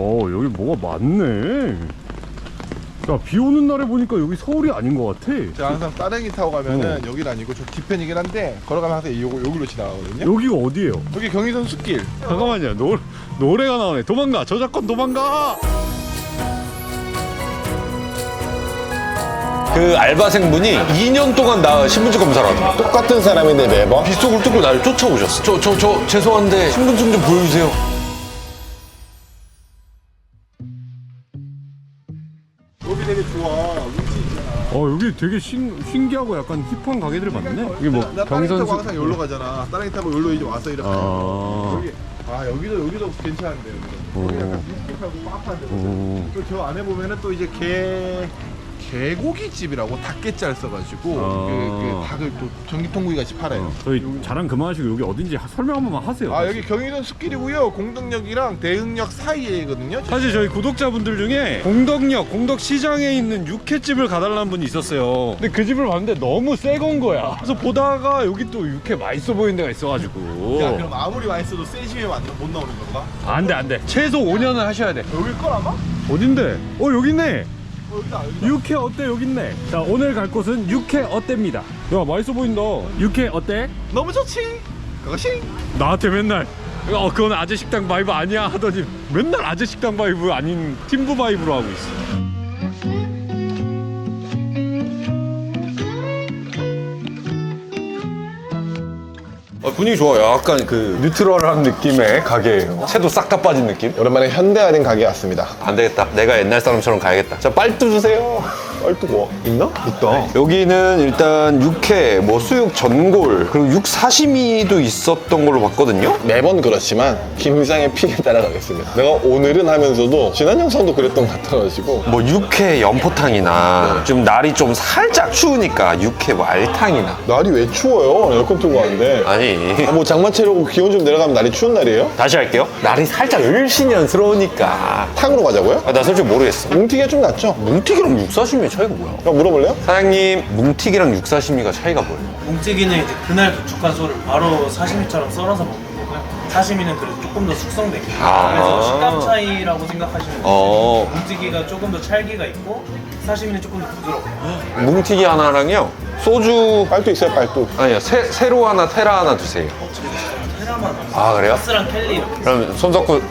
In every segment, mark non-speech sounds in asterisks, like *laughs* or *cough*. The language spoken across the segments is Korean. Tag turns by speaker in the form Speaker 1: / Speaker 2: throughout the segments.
Speaker 1: 어 여기 뭐가 많네 야 비 오는 날에 보니까 여기 서울이 아닌 것 같아
Speaker 2: 제가 항상 따릉이 타고 가면은 여길 아니고 저 뒤편이긴 한데 걸어가면 항상 요, 여기로 지나가거든요.
Speaker 1: 여기가 어디예요?
Speaker 2: 여기 경의선 숲길.
Speaker 1: 잠깐만요 노, 노래가 나오네 도망가 저작권 도망가
Speaker 3: 그 알바생분이 2년 동안 나 신분증 검사를 하더라.
Speaker 4: 똑같은 사람인데 매번
Speaker 3: 빗속을 뚫고 나를 쫓아오셨어. 저, 저, 저, 죄송한데 신분증 좀 보여주세요.
Speaker 1: 어 여기 되게 신, 신기하고 약간 힙한 가게들이 많네 여기
Speaker 2: 뭐나 따릉이
Speaker 1: 경선
Speaker 2: 타고 항상 여기로 가잖아. 따릉이 타고 여기로 이제 와서 이렇게.
Speaker 1: 아
Speaker 2: 여기 아 여기도 여기도 괜찮은데 여기도. 여기 약간 비슷하고 빡한데.
Speaker 1: 오.
Speaker 2: 또저 안에 보면은 또 이제 게 개고기 집이라고 닭게살 써가지고
Speaker 1: 아.
Speaker 2: 그, 그 닭을 또 전기통구이 같이 팔아요.
Speaker 1: 저희 자랑 그만하시고 여기 어딘지 하- 설명 한 번만 하세요
Speaker 2: 아 여기 경의선 숲길이고요. 공덕역이랑 대흥역 사이에거든요.
Speaker 1: 사실 저희 구독자분들 중에 공덕역, 공덕시장에 있는 육회집을 가달라는 분이 있었어요. 근데 그 집을 봤는데 너무 새 건 거야. 그래서 보다가 여기 또 육회 맛있어 보이는 데가 있어가지고.
Speaker 2: 야 그럼 아무리 맛있어도 세심에 못 나오는 건가?
Speaker 1: 안 돼, 안 돼. 최소 5년은 하셔야 돼.
Speaker 2: 여길 걸 아마?
Speaker 1: 어딘데? 어, 여기 있네. 육회 어때? 여기 있네. 자, 오늘 갈 곳은 육회 어때입니다. 야, 맛있어 보인다. 육회 어때?
Speaker 2: 너무 좋지. 그것이
Speaker 1: 나한테 맨날 어 그건 아재 식당 바이브 아니야 하더니 맨날 아재 식당 바이브 아닌 팀부 바이브로 하고 있어.
Speaker 3: 어, 분위기 좋아요. 약간 그 뉴트럴한 느낌의 가게예요. 채도 싹 다 빠진 느낌?
Speaker 4: 오랜만에 현대화된 가게 왔습니다.
Speaker 3: 안 되겠다. 내가 옛날 사람처럼 가야겠다. 자, 빨뚜 주세요.
Speaker 4: 빨뚜 뭐 있나? 있다.
Speaker 3: 여기는 일단 육회, 뭐 수육 전골, 그리고 육 사시미도 있었던 걸로 봤거든요.
Speaker 4: 매번 그렇지만 김상의 픽에 따라가겠습니다. 내가 오늘은 하면서도 지난 영상도 그랬던 것 같아가지고
Speaker 3: 뭐 육회 연포탕이나 좀 날이 좀 살짝 추우니까 육회 뭐 알탕이나
Speaker 4: 날이 왜 추워요? 에어컨 틀고 왔는데
Speaker 3: 아니
Speaker 4: 아, 뭐 장마채로 기온 좀 내려가면 날이 추운 날이에요?
Speaker 3: 다시 할게요 날이 살짝 을씨년스러우니까
Speaker 4: 탕으로 가자고요?
Speaker 3: 아, 나 솔직히 모르겠어
Speaker 4: 뭉티기가 좀 낫죠?
Speaker 3: 뭉티기랑 육사시미 의 차이가 뭐야?
Speaker 4: 그럼 물어볼래요?
Speaker 3: 사장님 뭉티기랑 육사시미가 차이가 뭐예요?
Speaker 5: 뭉티기는 이제 그날 도축한 소를 바로 사시미처럼 썰어서 먹는 거고요. 사시미는 그래도 조금 더 숙성되게.
Speaker 3: 아.
Speaker 5: 그래서 식감 차이라고 생각하시면 돼요.
Speaker 3: 어
Speaker 5: 뭉티기가 조금 더 찰기가 있고 사시미는 조금 더 부드러워요.
Speaker 3: 뭉티기 하나랑요 소주
Speaker 4: 빨뚜 있어요 빨뚜
Speaker 3: 아니요 세, 세로 하나 테라 하나 주세요
Speaker 5: 테라만
Speaker 3: 아 그래요?
Speaker 5: 가스랑 켈리 이렇게.
Speaker 3: 그럼 손석구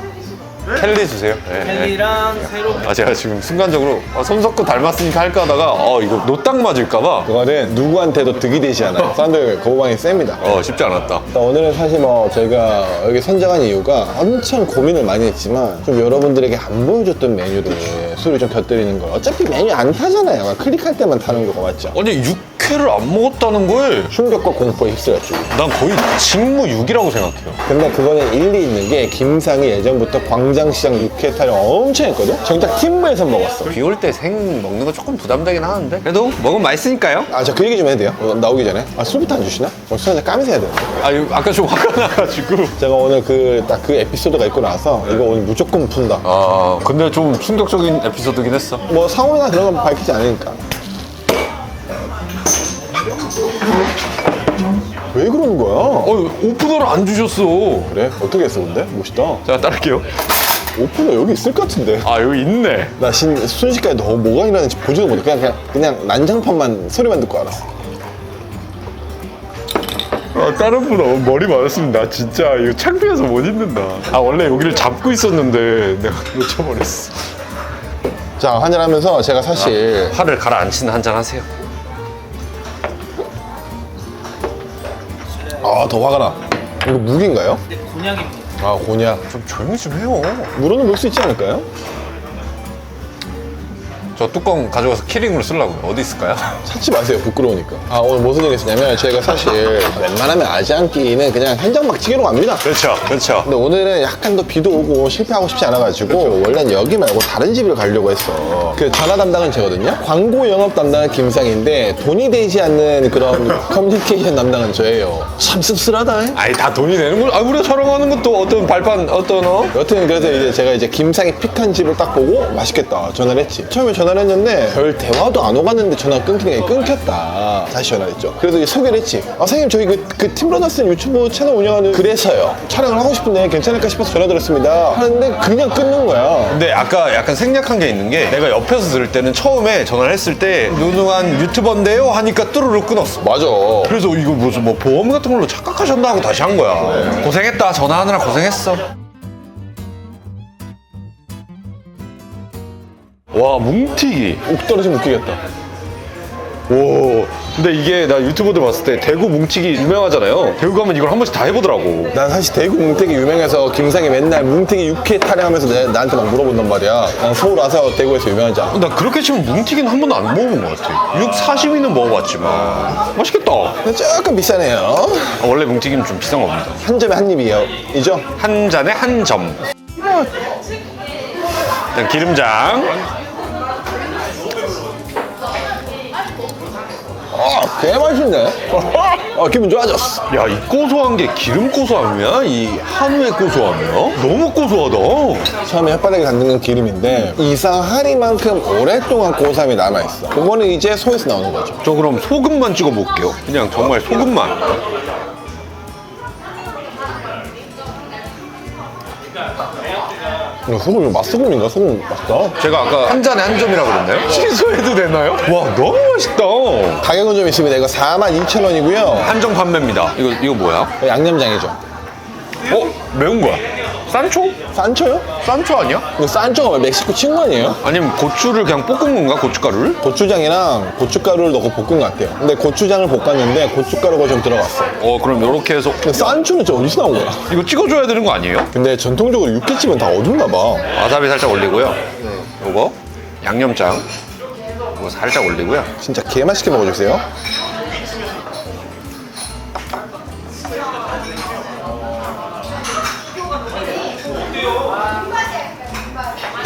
Speaker 3: 켈리 주세요. 네, 네.
Speaker 5: 켈리랑 세로
Speaker 3: 아 제가 지금 순간적으로 아, 손석구 닮았으니까 할까 하다가 어 이거 노딱 맞을까봐.
Speaker 4: 그거는 누구한테도 득이 되지 않아요. 사람들 거부감이 셉니다.
Speaker 3: 어 쉽지 않았다.
Speaker 4: 일단 오늘은 사실 뭐 저희가 여기 선정한 이유가 엄청 고민을 많이 했지만 좀 여러분들에게 안 보여줬던 메뉴를 술을 좀 곁들이는 거 어차피 메뉴 안 타잖아요. 클릭할 때만 타는 거가 맞죠?
Speaker 3: 아니 육 회를 안 먹었다는 거에
Speaker 4: 충격과 공포에 휩쓸렸지.
Speaker 3: 난 거의 직무육이라고 생각해요.
Speaker 4: 근데 그거는 일리 있는 게 김상이 예전부터 광장시장 육회 타령 엄청 했거든? 정작 팀부에서 먹었어.
Speaker 3: 비 올 때 생 먹는 거 조금 부담되긴 하는데? 그래도 먹으면 맛있으니까요.
Speaker 4: 아 저 그 얘기 좀 해도 돼요? 어, 나오기 전에? 아 술부터 안 주시나? 어, 술 한잔 까면서 해야 되는데.
Speaker 3: 아 이거 아까 좀 화가 나가지고.
Speaker 4: 제가 오늘 그 딱 그 에피소드가 있고 나서 이거 오늘 무조건 푼다.
Speaker 3: 아 근데 좀 충격적인 에피소드긴 했어.
Speaker 4: 뭐 상호나 그런 건 밝히지 않으니까. 왜 그러는 거야?
Speaker 3: 어 오프너를 안 주셨어
Speaker 4: 그래? 어떻게 했어 근데? 멋있다.
Speaker 3: 제가 따를게요
Speaker 4: 오프너 여기 있을 것 같은데.
Speaker 3: 아 여기 있네
Speaker 4: 나 신, 순식간에 너 뭐가 일어나는지 보지도 못해. 그냥, 그냥, 그냥 난장판만 소리만 듣고 알았어.
Speaker 1: 아, 다른 분 머리 맞았으면 나 진짜 이거 창피해서 못 있는다. 아, 원래 여기를 잡고 있었는데 내가 *laughs* 놓쳐버렸어.
Speaker 4: 자, 한잔하면서 제가 사실
Speaker 3: 화를 가라앉히는 한 잔 하세요
Speaker 4: 아, 더 화가 나. 이거 무기인가요?
Speaker 5: 근데 곤약입니다.
Speaker 4: 아, 곤약.
Speaker 3: 좀 조용히 좀 해요
Speaker 4: 물어는 먹을 수 있지 않을까요?
Speaker 3: 저 뚜껑 가져가서 키링으로 쓰려고요 어디 있을까요?
Speaker 4: 찾지 마세요. 부끄러우니까. 아, 오늘 무슨 일이 있었냐면 저희가 사실 웬만하면 아지않기는 그냥 현장막치기로 갑니다.
Speaker 3: 그렇죠 그렇죠
Speaker 4: 근데 오늘은 약간 더 비도 오고 실패하고 싶지 않아가지고 원래는 여기 말고 다른 집을 가려고 했어 그 전화 담당은 제거든요 광고 영업 담당은 김상인데 돈이 되지 않는 그런 *laughs* 커뮤니케이션 담당은 저예요 참 씁쓸하다 잉?
Speaker 3: 아니 다 돈이 되는 걸 아, 우리가 촬영하는 것도 어떤 발판 어떤 어?
Speaker 4: 여튼 그래서 이제 제가 이제 김상이 픽한 집을 딱 보고 맛있겠다 전화를 했지 처음에 전화 전화를 했는데 별 대화도 안 오갔는데 전화 끊기는 게 끊겼다. 다시 전화했죠. 그래서 소개를 했지. 아, 선생님 저희 그, 그 팀브라더스 유튜브 채널 운영하는 그래서요. 촬영을 하고 싶은데 괜찮을까 싶어서 전화 드렸습니다. 하는데 그냥 끊는 거야.
Speaker 3: 근데 아까 약간 생략한 게 있는 게 내가 옆에서 들을 때는 처음에 전화를 했을 때 누누한 유튜버인데요 하니까 뚜루루 끊었어.
Speaker 4: 맞아.
Speaker 3: 그래서 이거 무슨 뭐 보험 같은 걸로 착각하셨나 하고 다시 한 거야. 고생했다. 전화하느라 고생했어. 와, 뭉티기.
Speaker 4: 옥 떨어지면 웃기겠다.
Speaker 3: 오. 근데 이게 나 유튜버들 봤을 때 대구 뭉티기 유명하잖아요. 대구 가면 이걸 한 번씩 다 해보더라고.
Speaker 4: 난 사실 대구 뭉태기 유명해서 김상이 맨날 뭉태기 육회 타령하면서 내, 나한테 막 물어본단 말이야. 난 서울 와서 대구에서 유명하지 않아.
Speaker 3: 나 그렇게 치면 뭉티기는 한 번도 안 먹어본 것 같아. 6, 40위는 먹어봤지만. 맛있겠다.
Speaker 4: 근데 조금 비싸네요.
Speaker 3: 아, 원래 뭉티기는 좀 비싼 겁니다.
Speaker 4: 한 점에 한 입이에요. 이죠?
Speaker 3: 한 잔에 한 점. 일단 기름장.
Speaker 4: 아, 개 맛있네. 아, 기분 좋아졌어.
Speaker 3: 야, 이 고소한 게 기름 고소함이야? 이 한우의 고소함이야? 너무 고소하다.
Speaker 4: 처음에 혓바닥에 닿는 건 기름인데 이상하리만큼 오랫동안 고소함이 남아있어. 그거는 이제 소에서 나오는 거죠.
Speaker 3: 저 그럼 소금만 찍어 볼게요. 그냥 정말 소금만.
Speaker 4: 이거 소금 이거 맛소금인가? 소금 맛있다.
Speaker 3: 제가 아까 한 잔에 한 점이라고 그랬나요? 취소해도 되나요? 와, 너무 맛있다.
Speaker 4: 가격은 좀 있습니다. 이거 42,000원이고요.
Speaker 3: 한정 판매입니다. 이거, 이거 뭐야?
Speaker 4: 양념장이죠.
Speaker 3: 어? 매운 거야? 산초?
Speaker 4: 산초요?
Speaker 3: 산초 아니야?
Speaker 4: 이거 산초가 왜 멕시코 친구 아니에요?
Speaker 3: 아니면 고추를 그냥 볶은 건가? 고춧가루를?
Speaker 4: 고추장이랑 고춧가루를 넣고 볶은 것 같아요. 근데 고추장을 볶았는데 고춧가루가 좀 들어갔어.
Speaker 3: 어, 그럼 이렇게 해서
Speaker 4: 근데 산초는 진짜 어디서 나온 거야?
Speaker 3: 이거 찍어줘야 되는 거 아니에요?
Speaker 4: 근데 전통적으로 육회집은 다 어둡나 봐.
Speaker 3: 와사비 살짝 올리고요. 요거 양념장 이거 살짝 올리고요.
Speaker 4: 진짜 개 맛있게 먹어주세요.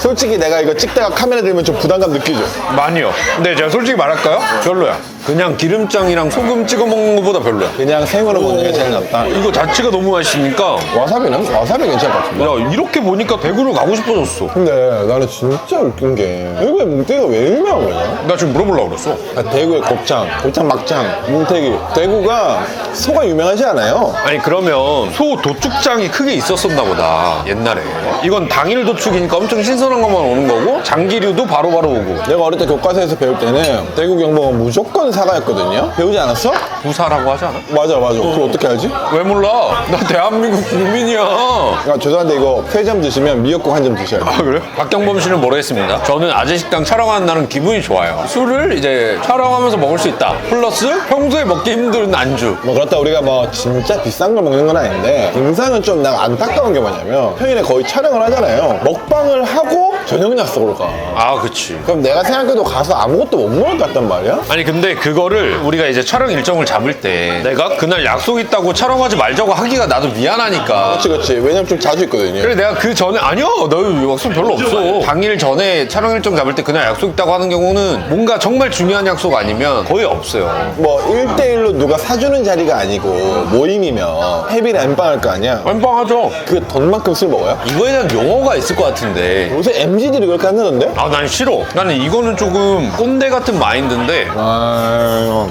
Speaker 4: 솔직히 내가 이거 찍다가 카메라 들면 좀 부담감 느끼죠?
Speaker 3: 많이요. 근데 제가 솔직히 말할까요? 별로야. 그냥 기름장이랑 소금 찍어 먹는 것보다 별로야.
Speaker 4: 그냥 생으로 먹는 게 제일 낫다.
Speaker 3: 이거 자체가 너무 맛있으니까
Speaker 4: 와사비는? 와사비 괜찮을 것 같은데?
Speaker 3: 야 이렇게 보니까 대구를 가고 싶어졌어.
Speaker 4: 근데 나는 진짜 웃긴 게 대구의 뭉태기가 왜 유명한 거야?
Speaker 3: 나 지금 물어보려고 그랬어.
Speaker 4: 아, 대구의 곱창, 곱창 막창, 뭉태기 대구가 소가 유명하지 않아요?
Speaker 3: 아니 그러면 소 도축장이 크게 있었었나 보다 옛날에. 이건 당일 도축이니까 엄청 신선한 것만 오는 거고 장기류도 바로바로 오고.
Speaker 4: 내가 어릴 때 교과서에서 배울 때는 대구 경복은 무조건 사과였거든요. 배우지 않았어?
Speaker 3: 부사라고 하지 않아?
Speaker 4: 맞아 맞아. 그걸 어떻게 알지?
Speaker 3: 왜 몰라? 나 대한민국 국민이야.
Speaker 4: 아, 죄송한데 이거 회점 드시면 미역국 한 점 드셔야 돼.
Speaker 3: 아 그래? 박경범 씨는 모르겠습니다. 저는 아재 식당 촬영하는 날은 기분이 좋아요. 술을 이제 촬영하면서 먹을 수 있다. 플러스 평소에 먹기 힘든 안주.
Speaker 4: 뭐 그렇다 우리가 뭐 진짜 비싼 걸 먹는 건 아닌데 임상은 좀나 안타까운 게 뭐냐면 평일에 거의 촬영을 하잖아요. 먹방을 하고 저녁 약속으로 가.
Speaker 3: 아 그치.
Speaker 4: 그럼 내가 생각해도 가서 아무것도 못 먹을 것 같단 말이야?
Speaker 3: 아니 근데 그거를 우리가 이제 촬영 일정을 잡을 때 내가 그날 약속 있다고 촬영하지 말자고 하기가 나도 미안하니까.
Speaker 4: 그렇지 그렇지. 왜냐면 좀 자주 있거든요.
Speaker 3: 그래 내가 그 전에 아니야 나 약속 별로 없어 당일 전에 촬영 일정 잡을 때 그날 약속 있다고 하는 경우는 뭔가 정말 중요한 약속 아니면 거의 없어요
Speaker 4: 뭐 1대1로 누가 사주는 자리가 아니고 모임이면 회비를 엠빵할 거 아니야?
Speaker 3: 안방하죠
Speaker 4: 그 돈만큼 술 먹어요?
Speaker 3: 이거에 대한 용어가 있을 것 같은데
Speaker 4: 요새 MZ들이 그렇게 한다던데?
Speaker 3: 아 난 싫어 나는 이거는 조금 꼰대 같은 마인드인데
Speaker 4: 아,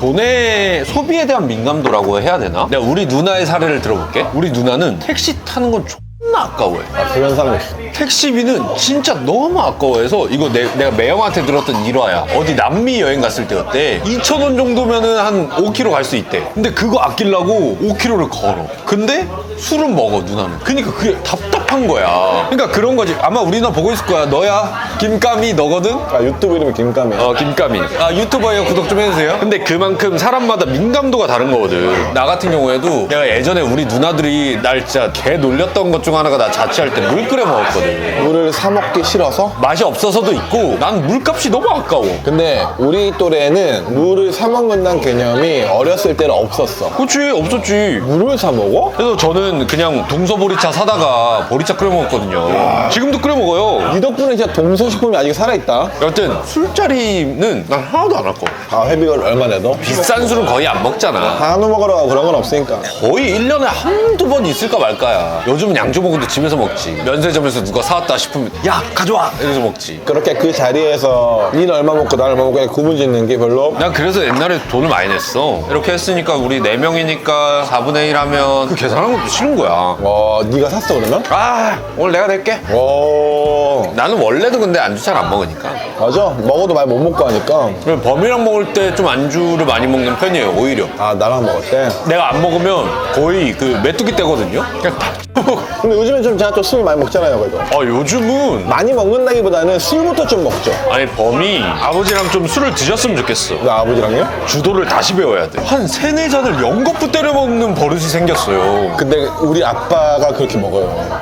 Speaker 3: 돈의 소비에 대한 민감도라고 해야 되나? 내가 우리 누나의 사례를 들어볼게. 우리 누나는 택시 타는 건 존나 아까워해.
Speaker 4: 그런 사람 있어.
Speaker 3: 택시비는 진짜 너무 아까워해서 이거 내, 가 매형한테 들었던 일화야. 어디 남미 여행 갔을 때였대 2,000원 정도면은 한 5km 갈 수 있대. 근데 그거 아끼려고 5km를 걸어. 근데 술은 먹어 누나는. 그러니까 그게 답답한 거야. 그러니까 그런 거지. 아마 우리 누나 보고 있을 거야. 너야. 김까미 너거든?
Speaker 4: 아 유튜브 이름이 김감이야.
Speaker 3: 어 김까미. 아 유튜버예요. 구독 좀 해주세요. 근데 그만큼 사람마다 민감도가 다른 거거든. 나 같은 경우에도 내가 예전에 우리 누나들이 날 진짜 개 놀렸던 것 중 하나가 나 자취할 때 물 끓여 먹었거든
Speaker 4: 물을 사 먹기 싫어서?
Speaker 3: 맛이 없어서도 있고 난 물값이 너무 아까워
Speaker 4: 근데 우리 또래는 물을 사 먹는다는 개념이 어렸을 때는 없었어.
Speaker 3: 그치 없었지
Speaker 4: 물을 사 먹어?
Speaker 3: 그래서 저는 그냥 동서 보리차 사다가 보리차 끓여 먹었거든요 지금도 끓여 먹어요
Speaker 4: 이 덕분에 진짜 동서식품이 아직 살아있다.
Speaker 3: 여튼 술자리는 난 하나도 안 아까워
Speaker 4: 아 회비가 얼마 내도?
Speaker 3: 비싼 술은 거의 안 먹잖아
Speaker 4: 한우 먹으러 가고 그런 건 없으니까.
Speaker 3: 거의 1년에 한두 번 있을까 말까야 요즘은 양주 먹 어도 집에서 먹지. 면세점에서 누가 사왔다 싶으면 야 가져와 이러면서 먹지.
Speaker 4: 그렇게 그 자리에서 니는 얼마 먹고 나 얼마 먹고 그냥 구분 짓는 게 별로
Speaker 3: 난 그래서 옛날에 돈을 많이 냈어. 이렇게 했으니까 우리 네명이니까 4분의 1 하면 그 계산하는 것도 싫은 거야.
Speaker 4: 와 네가 샀어 그러면?
Speaker 3: 아 오늘 내가 낼게.
Speaker 4: 오
Speaker 3: 나는 원래도 근데 안주 잘 안 먹으니까.
Speaker 4: 맞아 먹어도 많이 못 먹고 하니까
Speaker 3: 그리고 범이랑 먹을 때 좀 안주를 많이 먹는 편이에요 오히려.
Speaker 4: 아 나랑 먹을 때
Speaker 3: 내가 안 먹으면 거의 그 메뚜기 떼거든요. 그냥 다 *laughs* 먹어.
Speaker 4: 근데 요즘엔 좀 제가 또 술 많이 먹잖아요 그래도
Speaker 3: 아 요즘은
Speaker 4: 많이 먹는다기보다는 술부터 좀 먹죠
Speaker 3: 아니 범이 아버지랑 좀 술을 드셨으면 좋겠어.
Speaker 4: 나 아버지랑요?
Speaker 3: 주도를 다시 배워야 돼. 한 세네 잔을 연거푸 때려 먹는 버릇이 생겼어요.
Speaker 4: 근데 우리 아빠가 그렇게 먹어요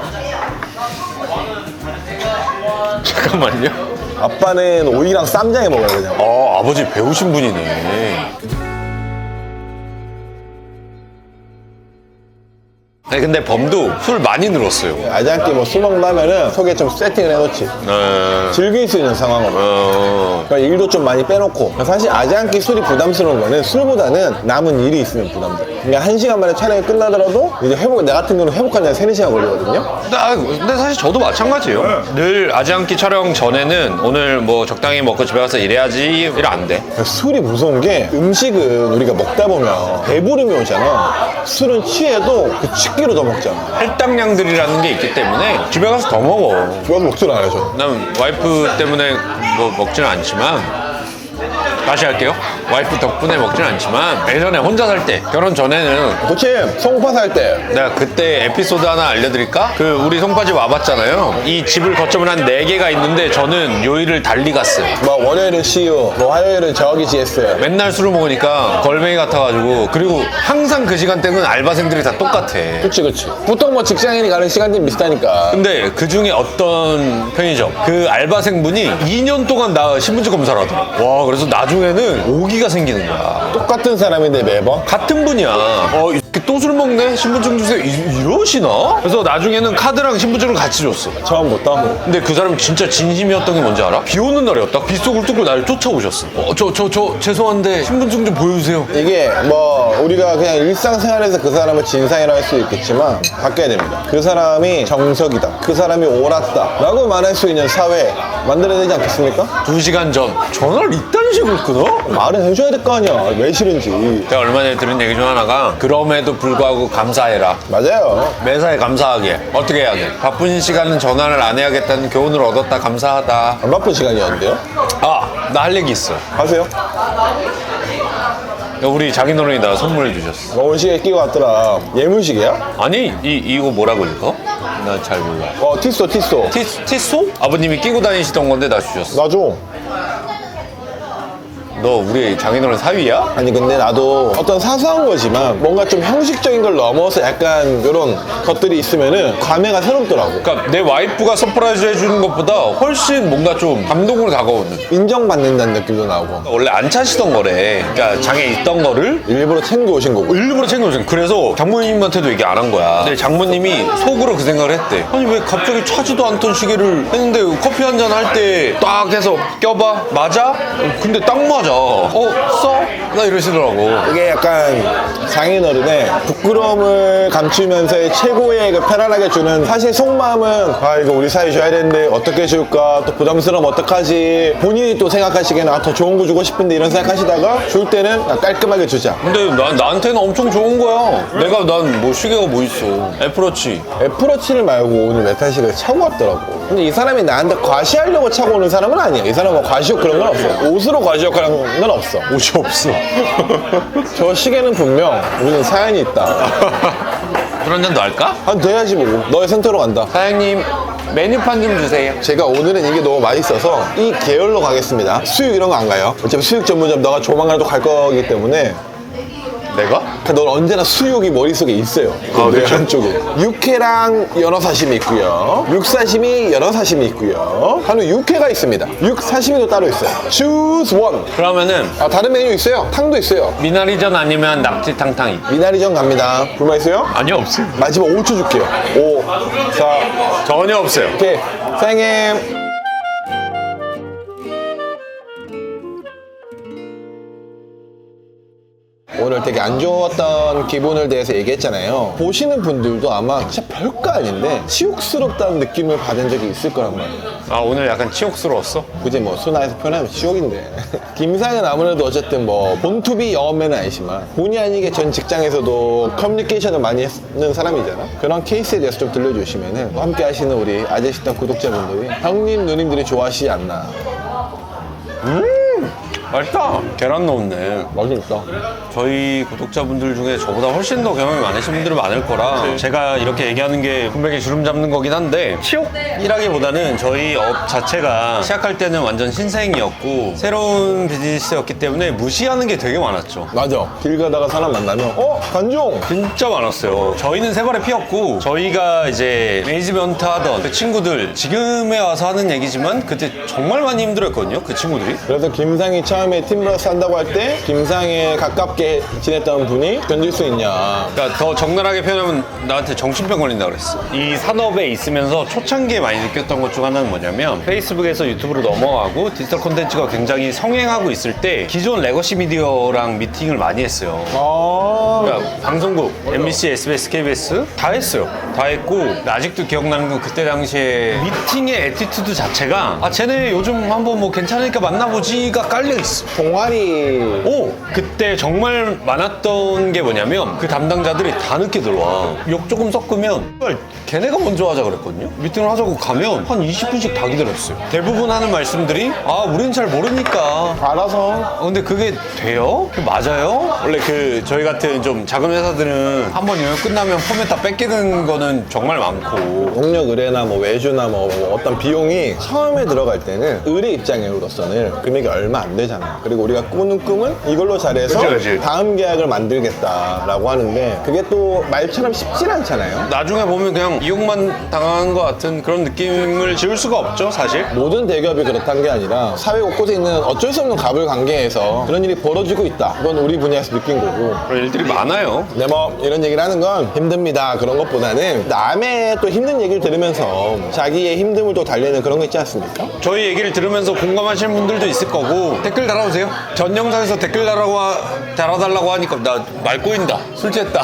Speaker 3: 잠깐만요.
Speaker 4: 아빠는 오이랑 쌈장에 먹어요 그냥
Speaker 3: 아 아버지 배우신 분이네. 아니 근데 범도 술 많이 늘었어요.
Speaker 4: 아장기 뭐술 먹다면은 속에 좀 세팅을 해놓지.
Speaker 3: 어,
Speaker 4: 즐길 수 있는 상황으로.
Speaker 3: 어,
Speaker 4: 그러니까 일도 좀 많이 빼놓고. 사실 아지않게 술이 부담스러운 거는 술보다는 남은 일이 있으면 부담돼. 그러니까 한 시간 만에 촬영이 끝나더라도 이제 회복 나 같은 경우는 회복하는 데 세네 시간 걸리거든요.
Speaker 3: 근데, 아, 근데 사실 저도 마찬가지예요. 늘 아지않기 촬영 전에는 오늘 뭐 적당히 먹고 집에 가서 일해야지 이래 안 돼.
Speaker 4: 술이 무서운 게 음식은 우리가 먹다 보면 배부름이 오잖아. 술은 취해도 그 취기로 더 먹잖아
Speaker 3: 할당량들이라는 게 있기 때문에 집에 가서 더 먹어.
Speaker 4: 그거 먹질 않아요 저
Speaker 3: 난 와이프 때문에 뭐 먹지는 않지만 다시 할게요. 와이프 덕분에 먹지는 않지만 예전에 혼자 살 때 결혼 전에는
Speaker 4: 그치 송파 살 때
Speaker 3: 내가 그때 에피소드 하나 알려드릴까? 그 우리 송파집 와봤잖아요. 이 집을 거점을 한 네개가 있는데 저는 요일을 달리 갔어요.
Speaker 4: 뭐 월요일은 CU 뭐 화요일은 저기 GS
Speaker 3: 맨날 술을 먹으니까 걸맹이 같아가지고 그리고 항상 그 시간대는 알바생들이 다 똑같아.
Speaker 4: 그치 그치 보통 뭐 직장인이 가는 시간대는 비슷하니까
Speaker 3: 근데 그 중에 어떤 편의점 그 알바생분이 2년 동안 나 신분증 검사를 하더라. 와 그래서 나중에는 오기 가 생기는 거야.
Speaker 4: 똑같은 사람인데 매번
Speaker 3: 같은 분이야. 어, 이렇게 또술 먹네? 신분증 주세요. 이, 러시나 그래서 나중에는 카드랑 신분증을 같이 줬어.
Speaker 4: 처음부터
Speaker 3: 근데 그 사람이 진짜 진심이었던 게 뭔지 알아? 비 오는 날이었다. 빗속을 뚫고 나를 쫓아오셨어. 어, 저, 저, 저, 죄송한데 신분증 좀 보여주세요.
Speaker 4: 이게 뭐 우리가 그냥 일상생활에서 그 사람을 진상이라고 할수 있겠지만 바뀌어야 됩니다. 그 사람이 정석이다. 그 사람이 옳았다. 라고 말할 수 있는 사회 만들어야 되지 않겠습니까?
Speaker 3: 두 시간 전 전화를 이딴 식으로 끊어?
Speaker 4: 말은 해줘야 될 거 아니야. 왜 싫은지.
Speaker 3: 제가 얼마 전에 들은 얘기 중 하나가 그럼에도 불구하고 감사해라.
Speaker 4: 맞아요.
Speaker 3: 매사에 감사하게. 어떻게 해야 돼? 바쁜 시간은 전화를 안 해야겠다는 교훈을 얻었다. 감사하다.
Speaker 4: 안 바쁜 시간이었는데요?
Speaker 3: 아, 나 할 얘기 있어.
Speaker 4: 하세요.
Speaker 3: 우리 자기노랭이 나 선물 주셨어.
Speaker 4: 뭐 온시계 끼고 왔더라. 예문식이야?
Speaker 3: 아니, 이, 이거 뭐라고 읽어? 나 잘 몰라.
Speaker 4: 어, 티쏘, 티쏘.
Speaker 3: 티, 티소? 아버님이 끼고 다니시던 건데 나 주셨어.
Speaker 4: 놔줘.
Speaker 3: 너 우리 장인어른 사위야?
Speaker 4: 아니 근데 나도 어떤 사소한 거지만 뭔가 좀 형식적인 걸 넘어서 약간 이런 것들이 있으면은 감회가 새롭더라고.
Speaker 3: 그러니까 내 와이프가 서프라이즈 해주는 것보다 훨씬 뭔가 좀 감동으로 다가오는.
Speaker 4: 인정받는다는 느낌도 나고.
Speaker 3: 원래 안 차시던 거래. 그러니까 장에 있던 거를
Speaker 4: 일부러 챙겨 오신 거고.
Speaker 3: 일부러 챙겨주신 그래서 장모님한테도 얘기 안 한 거야. 근데 장모님이 속으로 그 생각을 했대. 아니 왜 갑자기 차지도 않던 시계를 했는데 커피 한 잔 할 때 딱 해서 껴봐. 맞아? 근데 딱 맞아. 어 써? 나 이러시더라고.
Speaker 4: 이게 약간 장인어른의 부끄러움을 감추면서의 최고의 그 편안하게 주는 사실 속마음은 아 이거 우리 사이 줘야 되는데 어떻게 줄까 또 부담스러우면 어떡하지 본인이 또 생각하시기에는 아, 더 좋은 거 주고 싶은데 이런 생각하시다가 줄 때는 아, 깔끔하게 주자
Speaker 3: 근데 나, 나한테는 엄청 좋은 거야. 내가 난 뭐 시계가 뭐 있어. 애플워치.
Speaker 4: 애플워치를 말고 오늘 메탈식을 차고 왔더라고 근데 이 사람이 나한테 과시하려고 차고 오는 사람은 아니야 이 사람은 과시욕 그런 건 없어 옷으로 과시욕하는 건 없어
Speaker 3: 옷이 없어.
Speaker 4: 저 시계는 분명 우리는 사연이 있다
Speaker 3: 술 한잔 더 할까?
Speaker 4: 한 돼야지 뭐 너의 선택으로 간다
Speaker 3: 사장님 메뉴판 좀 주세요.
Speaker 4: 제가 오늘은 이게 너무 맛있어서 이 계열로 가겠습니다. 수육 이런 거 안 가요. 어차피 수육 전문점 너가 조만간 또갈 거기 때문에
Speaker 3: 내가?
Speaker 4: 그러니까 넌 언제나 수육이 머릿속에 있어요. 그
Speaker 3: 아,
Speaker 4: 뇌
Speaker 3: 그렇죠.
Speaker 4: 한쪽에. 육회랑 연어 사심이 있고요. 육사심이 연어 사심이 있고요. 한우 육회가 있습니다. 육사심이도 따로 있어요. choose one.
Speaker 3: 그러면은
Speaker 4: 아, 다른 메뉴 있어요. 탕도 있어요.
Speaker 3: 미나리전 아니면 낙지탕탕 있
Speaker 4: 미나리전 갑니다. 불만 있어요?
Speaker 3: 아니요 없어요.
Speaker 4: 마지막 5초 줄게요. 5, 4,
Speaker 3: 전혀 없어요.
Speaker 4: 오케이. 사장님. 오늘 되게 안 좋았던 기분을 대해서 얘기했잖아요. 보시는 분들도 아마 진짜 별거 아닌데 치욕스럽다는 느낌을 받은 적이 있을 거란 말이에요.
Speaker 3: 아 오늘 약간 치욕스러웠어?
Speaker 4: 굳이 뭐 순화해서 표현하면 지옥인데 *laughs* 김상은 아무래도 어쨌든 뭐 본투비 영업맨은 아니지만 본의 아니게 전 직장에서도 커뮤니케이션을 많이 했는 사람이잖아 그런 케이스에 대해서 좀 들려주시면은 함께 하시는 우리 아재식당 구독자분들이 형님 누님들이 좋아하시지 않나
Speaker 3: 맛있다 계란 넣었네
Speaker 4: 맛있다
Speaker 3: 저희 구독자분들 중에 저보다 훨씬 더 경험이 많으신 분들은 많을 거라 제가 이렇게 얘기하는 게 분명히 주름 잡는 거긴 한데 치욕이라기보다는 저희 업 자체가 시작할 때는 완전 신생이었고 새로운 비즈니스였기 때문에 무시하는 게 되게 많았죠
Speaker 4: 맞아 길 가다가 사람 만나면 어? 간종
Speaker 3: 진짜 많았어요. 저희는 세 발에 피었고 저희가 이제 매니지먼트 하던 그 친구들 지금에 와서 하는 얘기지만 그때 정말 많이 힘들었거든요. 그 친구들이.
Speaker 4: 그래서 김상이 처음에 팀브러스 한다고 할 때 김상에 가깝게 지냈던 분이 견딜 수 있냐
Speaker 3: 그러니까 더 적나라하게 표현하면 나한테 정신병 걸린다 그랬어. 이 산업에 있으면서 초창기에 많이 느꼈던 것 중 하나는 뭐냐면 페이스북에서 유튜브로 넘어가고 디지털 콘텐츠가 굉장히 성행하고 있을 때 기존 레거시 미디어랑 미팅을 많이 했어요.
Speaker 4: 아
Speaker 3: 그러니까 방송국, MBC, SBS, KBS 다 했어요. 다 했고 아직도 기억나는 건 그때 당시에 미팅의 에티튜드 자체가 아 쟤네 요즘 한번 뭐 괜찮으니까 만나보지가 깔려 있어.
Speaker 4: 동아리.
Speaker 3: 오 그때 정말 많았던 게 뭐냐면 그 담당자들이 다 늦게 들어와. 욕 조금 섞으면 "헐, 걔네가 먼저 하자 그랬거든요. 미팅을 하자고 가면 한 20분씩 다 기다렸어요. 대부분 하는 말씀들이 아 우린 잘 모르니까.
Speaker 4: 알아서.
Speaker 3: 어, 근데 그게 돼요? 그게 맞아요? 원래 그 저희 같은 좀 작은 회사들은 한 번 영역 끝나면 포맷 다 뺏기는 거는 정말 많고.
Speaker 4: 협력 의뢰나 뭐 외주나 뭐, 뭐 어떤 비용이 처음에 들어갈 때는 의뢰 입장으로서는 금액이 얼마 안 되잖아. 그리고 우리가 꾸는 꿈은 이걸로 잘해서
Speaker 3: 그치, 그치.
Speaker 4: 다음 계약을 만들겠다라고 하는데 그게 또 말처럼 쉽진 않잖아요.
Speaker 3: 나중에 보면 그냥 이용만 당한 것 같은 그런 느낌을 지울 수가 없죠 사실
Speaker 4: 모든 대기업이 그렇다는 게 아니라 사회 곳곳에 있는 어쩔 수 없는 갑을 관계에서 그런 일이 벌어지고 있다. 이건 우리 분야에서 느낀 거고.
Speaker 3: 그런 일들이 많아요
Speaker 4: 근데 뭐 이런 얘기를 하는 건 힘듭니다 그런 것보다는 남의 또 힘든 얘기를 들으면서 자기의 힘듦을 또 달래는 그런 거 있지 않습니까?
Speaker 3: 저희 얘기를 들으면서 공감하시는 분들도 있을 거고 댓글 달아오세요. 전 영상에서 댓글 달라고 하- 달아달라고 하니까 나 말 꼬인다. 술 취했다.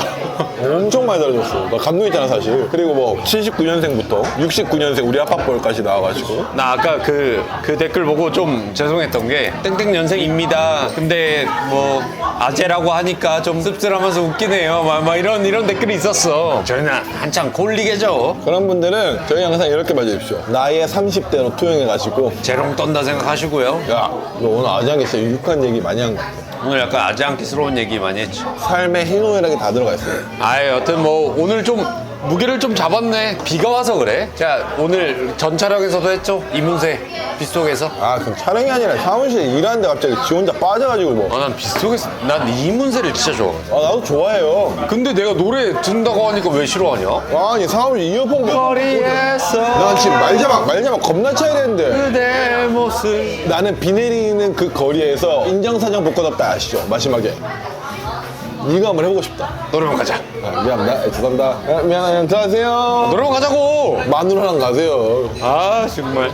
Speaker 4: 엄청 많이 달아줬어 나 감동했잖아 사실 그리고 뭐 79년생부터 69년생 우리 아빠 뻘까지 나와가지고
Speaker 3: 나 아까 그, 그 댓글 보고 좀 죄송했던 게 땡땡 년생입니다. 근데 뭐 아재라고 하니까 좀 씁쓸하면서 웃기네요. 막, 막 이런 이런 댓글이 있었어. 저희는 한창 콜리게죠.
Speaker 4: 그런 분들은 저희 영상 이렇게 봐주십시오 나이에 30대로 투영해가지고
Speaker 3: 재롱 떤다 생각하시고요.
Speaker 4: 야 너 오늘 아장에서 유익한 얘기 많이 한 것 같아
Speaker 3: 오늘 약간 아재한기스러운 얘기 많이 했죠.
Speaker 4: 삶에 희노애락이 다 들어가 있어요
Speaker 3: 아이 여튼 뭐 오늘 좀 무게를 좀 잡았네. 비가 와서 그래. 자 오늘 전 촬영에서도 했죠? 이문세 빗속에서.
Speaker 4: 아 그럼 촬영이 아니라 사무실에 일하는데 갑자기 지 혼자 빠져가지고 뭐.
Speaker 3: 아난 빗속에서 난 이문세를 진짜 좋아해
Speaker 4: 아, 나도 좋아해요.
Speaker 3: 근데 내가 노래 듣는다고 하니까 왜 싫어하냐?
Speaker 4: 아니 사무실 이어폰
Speaker 3: 거리에서
Speaker 4: 나 지금 말자막 말자막 겁나 차야 되는데.
Speaker 3: 그대 모습.
Speaker 4: 나는 비 내리는 그 거리에서 인정사정 복권 없다 아시죠? 마지막에 이거 한번 해보고 싶다.
Speaker 3: 노래방 가자.
Speaker 4: 아, 미안합니다. 죄송합니다. 아, 미안해요. 들어가세요?
Speaker 3: 노래방 가자고!
Speaker 4: 마누라랑 가세요.
Speaker 3: 아 정말